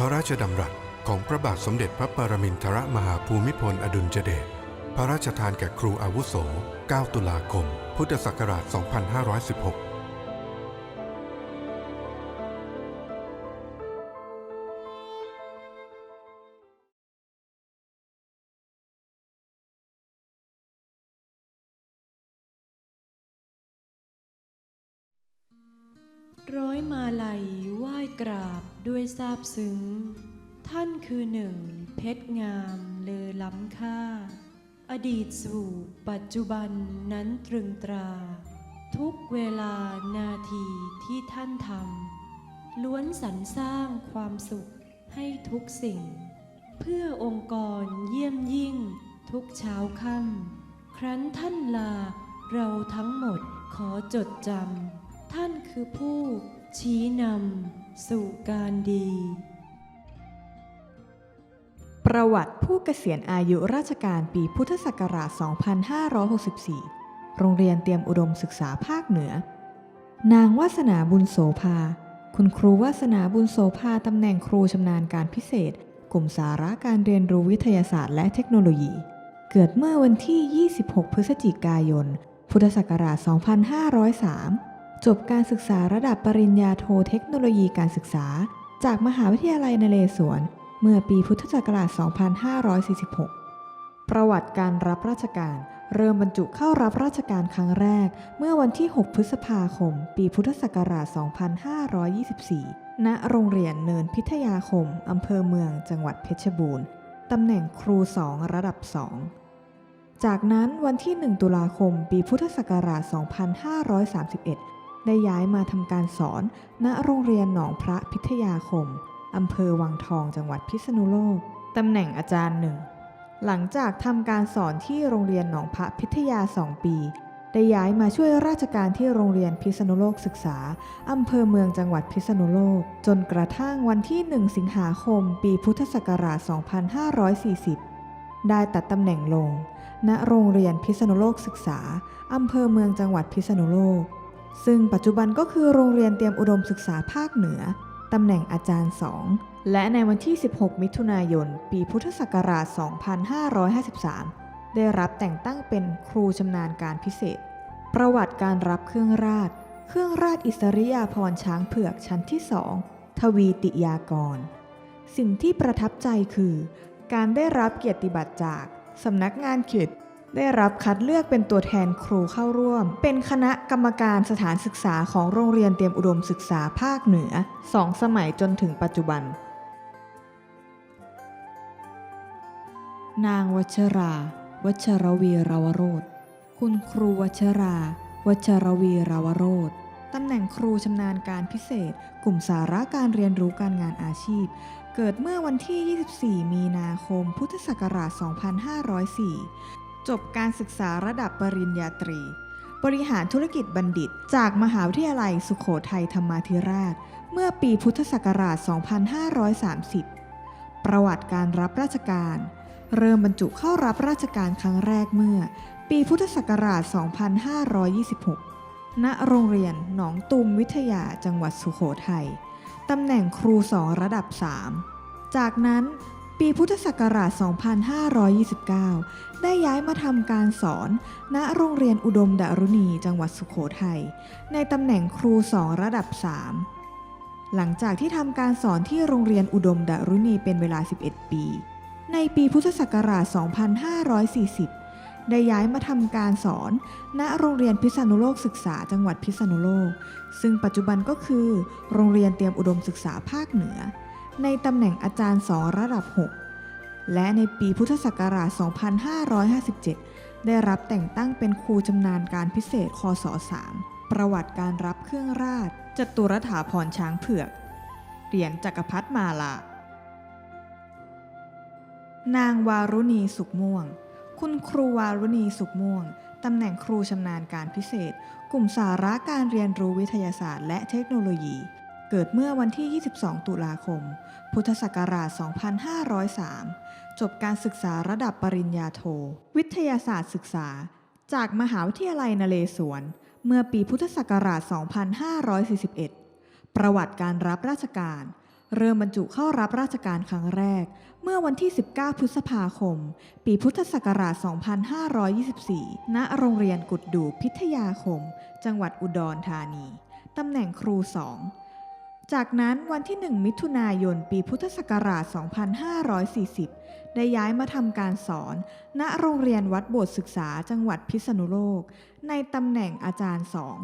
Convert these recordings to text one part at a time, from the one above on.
พระราชดำรัสของพระบาทสมเด็จพระปรมินทรมหาภูมิพลอดุลยเดช พระราชทานแก่ครูอาวุโส 9 ตุลาคม พุทธศักราช 2516ร้อยมาลัย กราบด้วยซาบซึ้ง ท่านคือหนึ่ง เพชรงามเลอล้ำค่า อดีตสู่ปัจจุบันนั้นตรึงตรา ทุกเวลานาทีที่ท่านทำล้วนสรรสร้างความสุขให้ทุกสิ่ง เพื่อองค์กรเยี่ยมยิ่งทุกเช้าค่ำครั้นท่านลาเราทั้งหมดขอจดจำท่านคือผู้ชี้นำ สู่การดี ประวัติผู้เกษียณอายุราชการปีพุทธศักราช 2564 โรงเรียนเตรียมอุดมศึกษาภาคเหนือ นางวาสนาบุญโสภา คุณครูวาสนาบุญโสภาตำแหน่งครูชำนาญการพิเศษ กลุ่มสาระการเรียนรู้วิทยาศาสตร์และเทคโนโลยี เกิดเมื่อวันที่ 26 พฤศจิกายน พุทธศักราช 2503 จบการศึกษาระดับปริญญาโทเทคโนโลยีการศึกษา จากมหาวิทยาลัยนเรศวร เมื่อปีพุทธศักราช 2546 ประวัติการรับราชการ เริ่มบรรจุเข้ารับราชการครั้งแรก เมื่อวันที่ 6 พฤษภาคม ปีพุทธศักราช 2524 ณ โรงเรียนเนินพิทยาคม อำเภอเมือง จังหวัดเพชรบูรณ์ ตำแหน่งครู 2 ระดับ 2 จากนั้นวันที่ 1 ตุลาคม ปีพุทธศักราช 2531 ได้ย้ายมาทำการสอน ณโรงเรียนหนองพระพิทยาคมอำเภอวังทองจังหวัดพิษณุโลกตำแหน่งอาจารย์หนึ่งหลังจากทำการสอนที่โรงเรียนหนองพระพิทยา2ปี ได้ย้ายมาช่วยราชการที่โรงเรียนพิษณุโลกศึกษาอำเภอเมืองจังหวัดพิษณุโลก จนกระทั่งวันที่ 1 สิงหาคม ปีพุทธศักราช 2540 ได้ตัดตำแหน่งลง ณโรงเรียนพิษณุโลกศึกษาอำเภอเมืองจังหวัดพิษณุโลก ซึ่งปัจจุบันก็คือโรงเรียนเตรียมอุดมศึกษาภาคเหนือ ตำแหน่งอาจารย์ 2 และในวันที่ 16 มิถุนายน ปีพุทธศักราช 2553 ได้รับแต่งตั้งเป็นครูชำนาญการพิเศษ ประวัติการรับเครื่องราช เครื่องราชอิสริยาภรณ์ช้างเผือกชั้นที่ 2 ทวีติยากร สิ่งที่ประทับใจคือ การได้รับเกียรติบัตรจากสำนักงานเขต ได้รับคัดเลือกเป็นตัวแทนครูเข้าร่วม เป็นคณะกรรมการสถานศึกษาของโรงเรียนเตรียมอุดมศึกษาภาคเหนือสองสมัยจนถึงปัจจุบัน นางวัชรา วัชรวีราวโรธคุณครูวัชรา วัชรวีราวโรธตำแหน่งครูชำนาญการพิเศษ กลุ่มสาระการเรียนรู้การงานอาชีพ เกิดเมื่อวันที่ 24 มีนาคม พุทธศักราช 2504 จบการศึกษาระดับปริญญาตรี บริหารธุรกิจบัณฑิต จากมหาวิทยาลัยสุโขทัยธรรมาธิราช เมื่อปีพุทธศักราช 2530 ประวัติการรับราชการ เริ่มบรรจุเข้ารับราชการครั้งแรกเมื่อ ปีพุทธศักราช 2526 ณ โรงเรียนหนองตูมวิทยาจังหวัดสุโขทัยตำแหน่งครูสองระดับ 3 จากนั้น ปีพุทธศักราช 2529 ได้ย้ายมาทำการสอน ณ โรงเรียนอุดมดารุณี จังหวัดสุโขทัย ในตำแหน่งครูสองระดับ 3 หลังจากที่ทำการสอนที่โรงเรียนอุดมดารุณีเป็นเวลา 11 ปี ในปีพุทธศักราช 2540 ได้ย้ายมาทำการสอน ณ โรงเรียนพิษณุโลกศึกษา จังหวัดพิษณุโลก ซึ่งปัจจุบันก็คือ โรงเรียนเตรียมอุดมศึกษาภาคเหนือ ในตำแหน่งอาจารย์สอนระดับ 6 และในปีพุทธศักราช 2557 ได้รับแต่งตั้งเป็นครูชำนาญการพิเศษคศ3ประวัติการรับเครื่องราชจตุรถาพรช้างเผือกเหรียญจักรพรรดิมาลานางวารุณีสุขม่วง คุณครูวารุณีสุขม่วง ตำแหน่งครูชำนาญการพิเศษ กลุ่มสาระการเรียนรู้วิทยาศาสตร์และเทคโนโลยี เกิดเมื่อวันที่ 22 ตุลาคม พุทธศักราช 2503 จบการศึกษาระดับปริญญาโท วิทยาศาสตร์ศึกษา จากมหาวิทยาลัยนเรศวร เมื่อปีพุทธศักราช 2541 ประวัติการรับราชการ เริ่มบรรจุเข้ารับราชการครั้งแรก เมื่อวันที่ 19 พฤษภาคม ปีพุทธศักราช 2524 ณ โรงเรียนกุดดูพิทยาคม จังหวัดอุดรธานี ตำแหน่งครูสอง จากนั้นวันที่ 1 มิถุนายน ปีพุทธศักราช 2540 ได้ย้ายมาทำการสอน ณ โรงเรียนวัดโบสถ์ศึกษาจังหวัดพิษณุโลก ในตำแหน่งอาจารย์สอง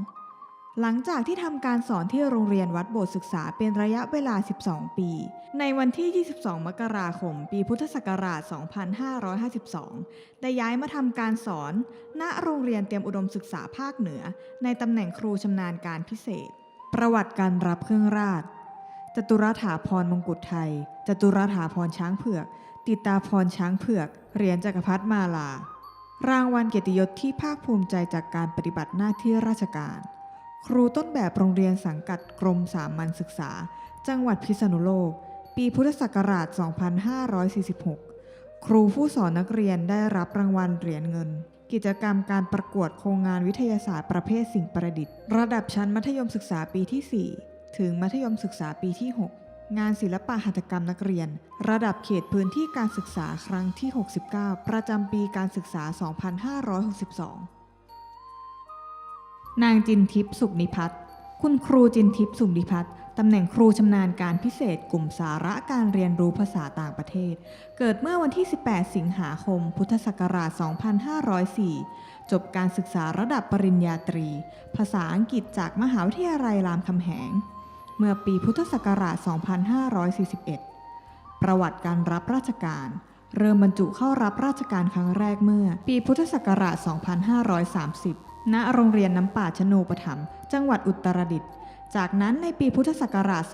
หลังจากที่ทำการสอนที่โรงเรียนวัดโบสถ์ศึกษาเป็นระยะเวลา 12 ปี ในวันที่ 22 มกราคม ปีพุทธศักราช 2552 ได้ย้ายมาทำการสอน ณ โรงเรียนเตรียมอุดมศึกษาภาคเหนือ ในตำแหน่งครูชำนาญการพิเศษ ประวัติการรับเครื่องราช จตุรถาพรมงกุฎไทย จตุรถาพรช้างเผือก ติตาพรช้างเผือก เหรียญจักรพรรดิมาลา รางวัลเกียรติยศที่ภาคภูมิใจจากการปฏิบัติหน้าที่ราชการ ครูต้นแบบโรงเรียนสังกัดกรมสามัญศึกษา จังหวัดพิษณุโลก ปีพุทธศักราช 2546 ครูผู้สอนนักเรียนได้รับรางวัลเหรียญเงิน กิจกรรมการประกวดโครงงานวิทยาศาสตร์ประเภทสิ่งประดิษฐ์ ระดับชั้นมัธยมศึกษาปีที่ 4 ถึงมัธยมศึกษาปีที่ 6 งานศิลปะหัตถกรรมนักเรียน ระดับเขตพื้นที่การศึกษาครั้งที่ 69 ประจำปีการศึกษา 2562 นางจินทิพย์สุขนิพัฒน์ คุณครูจินทิพย์สุขนิพัฒน์ตำแหน่งครูชำนาญการพิเศษกลุ่มสาระการเรียนรู้ภาษาต่างประเทศ เกิดเมื่อวันที่ 18 สิงหาคม พุทธศักราช 2504 จบการศึกษาระดับปริญญาตรี ภาษาอังกฤษจากมหาวิทยาลัยรามคำแหง เมื่อปีพุทธศักราช 2541 ประวัติการรับราชการ เริ่มบรรจุเข้ารับราชการครั้งแรกเมื่อ ปีพุทธศักราช 2530 ณโรงเรียนน้ำป่าชโนปถัมจังหวัดอุตรดิตถ์จากนั้นในปีพุทธศักราช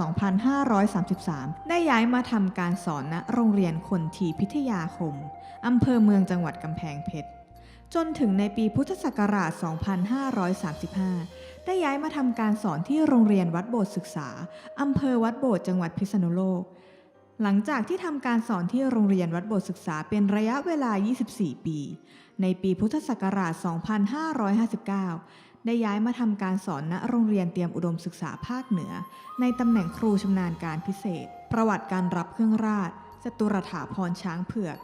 2533 ได้ย้ายมาทำการสอนณโรงเรียนคนทีพิทยาคมอำเภอเมืองจังหวัดกำแพงเพชร จนถึงในปีพุทธศักราช 2535 ได้ย้ายมาทำการสอนที่โรงเรียนวัดโบสถ์ศึกษาอำเภอวัดโบสถ์จังหวัดพิษณุโลก หลังจากที่ทำการสอนที่โรงเรียนวัดโบสถ์ศึกษาเป็นระยะเวลา 24 ปี ในปีพุทธศักราช 2559 ได้ย้ายมาทำการสอนณโรงเรียนเตรียมอุดมศึกษาภาคเหนือ ในตำแหน่งครูชำนาญการพิเศษ ประวัติการรับเครื่องราชจตุรถาพรช้างเผือก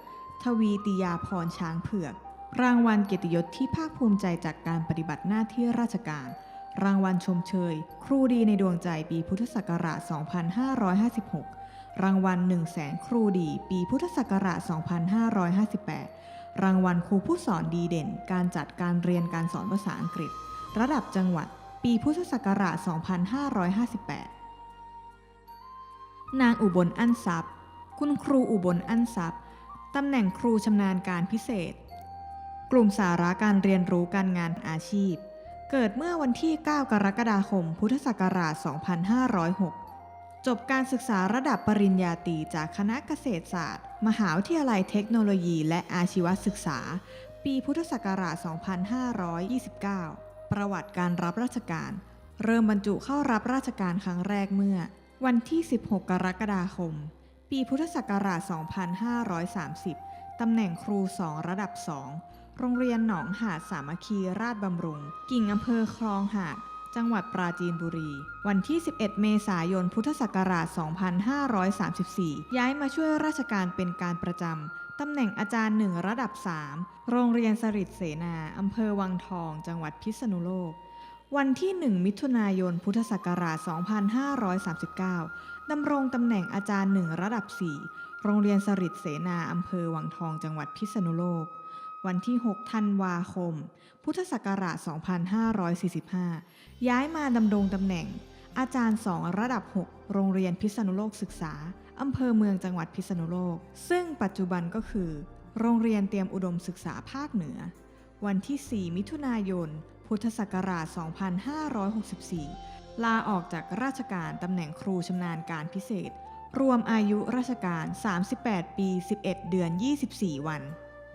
ทวีติยาพรช้างเผือก รางวัลเกียรติยศที่ภาคภูมิใจจากการปฏิบัติหน้าที่ราชการ รางวัลชมเชย ครูดีในดวงใจปีพุทธศักราช 2556 รางวัล 1 0 0 0 0แสนครูดี ปีพุทธศักราช 2558 รางวัลครูผู้สอนดีเด่น การจัดการเรียนการสอนภาษาอังกฤษ ระดับจังหวัด ปีพุทธศักราช 2558 นางอุบลอั้นทรัพย์ คุณครูอุบลอั้นทรัพย์ตำแหน่งครูชำนาญการพิเศษ กลุ่มสาระการเรียนรู้การงานอาชีพ เกิดเมื่อวันที่ 9 กรกฎาคม พุทธศักราช 2506 จบการศึกษาระดับปริญญาตรีจากคณะเกษตรศาสตร์ มหาวิทยาลัยเทคโนโลยีและอาชีวศึกษา ปีพุทธศักราช 2529 ประวัติการรับราชการ เริ่มบรรจุเข้ารับราชการครั้งแรกเมื่อ วันที่ 16 กรกฎาคม ปีพุทธศักราช 2530 ตำแหน่งครู 2 ระดับ 2 โรงเรียนหนองหาดสามัคคีราชบำรุง กิ่งอำเภอคลองหาด จังหวัดปราจีนบุรี วันที่ 11 เมษายน พุทธศักราช 2534 ย้ายมาช่วยราชการเป็นการประจำ ตำแหน่งอาจารย์หนึ่งระดับ 3 โรงเรียนสริดเสนา อำเภอวังทอง จังหวัดพิษณุโลก วันที่ 1 มิถุนายน พุทธศักราช 2539 ดำรงตำแหน่งอาจารย์หนึ่งระดับ 4 โรงเรียนสริดเสนา อำเภอวังทอง จังหวัดพิษณุโลก วันที่ 6 ธันวาคม พุทธศักราช 2545 ย้ายมาดำรงตำแหน่ง อาจารย์ 2 ระดับ 6 โรงเรียนพิษณุโลกศึกษาอำเภอเมืองจังหวัดพิษณุโลก ซึ่งปัจจุบันก็คือ โรงเรียนเตรียมอุดมศึกษาภาคเหนือ วันที่ 4 มิถุนายน พุทธศักราช 2564 ลาออกจากราชการตำแหน่งครูชำนาญการพิเศษ รวมอายุราชการ 38 ปี 11 เดือน 24 วัน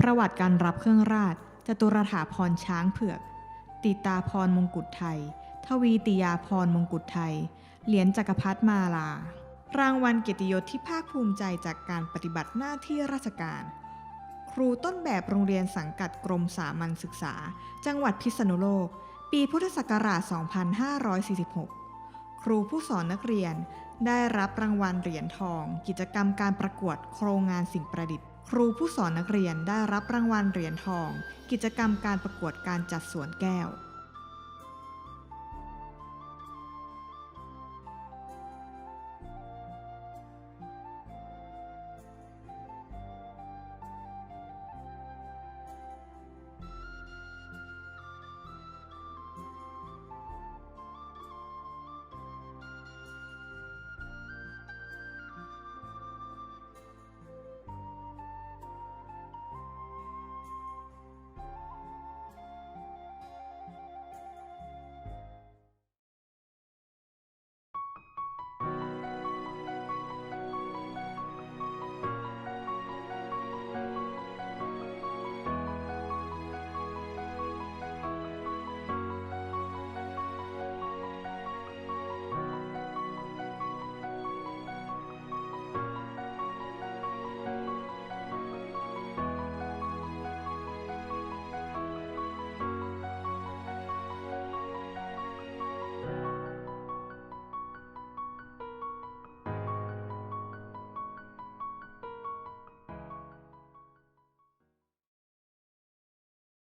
ประวัติการรับเครื่องราชจตุรถาพรช้างเผือก ติตาพรมงกุฎไทย ทวีติยาพรมงกุฎไทย เหรียญจักรพรรดิมาลา รางวัลเกียรติยศที่ภาคภูมิใจจากการปฏิบัติหน้าที่ราชการ ครูต้นแบบโรงเรียนสังกัดกรมสามัญศึกษา จังหวัดพิษณุโลก ปีพุทธศักราช 2546 ครูผู้สอนนักเรียนได้รับรางวัลเหรียญทอง กิจกรรมการประกวดโครงงานสิ่งประดิษฐ์ ครูผู้สอนนักเรียนได้รับรางวัลเหรียญทอง กิจกรรมการประกวดการจัดสวนแก้ว